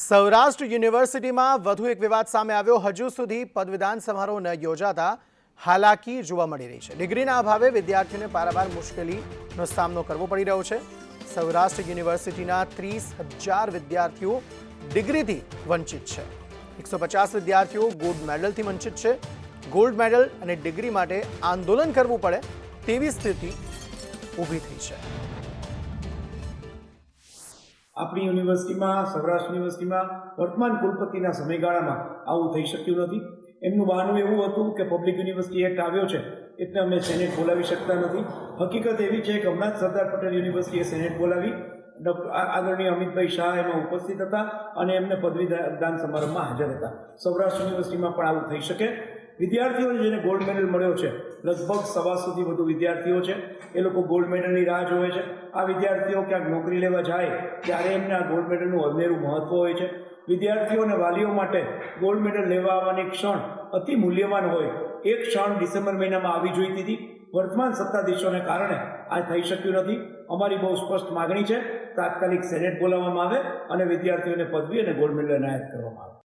સૌરાષ્ટ્ર યુનિવર્સિટીમાં વધુ એક વિવાદ સામે આવ્યો. હજુ સુધી પદવીદાન સમારોહ ન યોજાતા હાલાકી જોવા મળી રહી છે. ડિગ્રીના અભાવે વિદ્યાર્થીઓને પારાવાર મુશ્કેલીનો સામનો કરવો પડી રહ્યો છે. સૌરાષ્ટ્ર યુનિવર્સિટીના ત્રીસ હજાર વિદ્યાર્થીઓ ડિગ્રીથી વંચિત છે. એકસો પચાસ વિદ્યાર્થીઓ ગોલ્ડ મેડલથી વંચિત છે. ગોલ્ડ મેડલ અને ડિગ્રી માટે આંદોલન કરવું પડે તેવી સ્થિતિ ઊભી થઈ છે. આપણી યુનિવર્સિટીમાં, સૌરાષ્ટ્ર યુનિવર્સિટીમાં વર્તમાન કુલપતિના સમયગાળામાં આવું થઈ શક્યું નથી. એમનું બહાનું એવું હતું કે પબ્લિક યુનિવર્સિટી એક્ટ આવ્યો છે એટલે અમે સેનેટ બોલાવી શકતા નથી. હકીકત એવી છે કે હમણાં જ સરદાર પટેલ યુનિવર્સિટીએ સેનેટ બોલાવી. આદરણીય અમિતભાઈ શાહ એમાં ઉપસ્થિત હતા અને એમને પદવીદાન સમારંભમાં હાજર હતા. સૌરાષ્ટ્ર યુનિવર્સિટીમાં પણ આવું થઈ શકે. વિદ્યાર્થીઓને જેને ગોલ્ડ મેડલ મળ્યો છે, લગભગ સવાસોથી વધુ વિદ્યાર્થીઓ છે, એ લોકો ગોલ્ડ મેડલની રાહ જોવે છે. આ વિદ્યાર્થીઓ ક્યાંક નોકરી લેવા જાય, ત્યારે એમને આ ગોલ્ડ મેડલનું અનેરું મહત્ત્વ હોય છે. વિદ્યાર્થીઓ અને વાલીઓ માટે ગોલ્ડ મેડલ લેવા આવવાની ક્ષણ અતિ મૂલ્યવાન હોય. એ ક્ષણ ડિસેમ્બર મહિનામાં આવી જોઈતી હતી વર્તમાન સત્તાધીશોને કારણે આ થઈ શક્યું નથી. અમારી બહુ સ્પષ્ટ માગણી છે, તાત્કાલિક સેનેટ બોલાવવામાં આવે અને વિદ્યાર્થીઓને પદવી અને ગોલ્ડ મેડલ એનાયત કરવામાં આવે.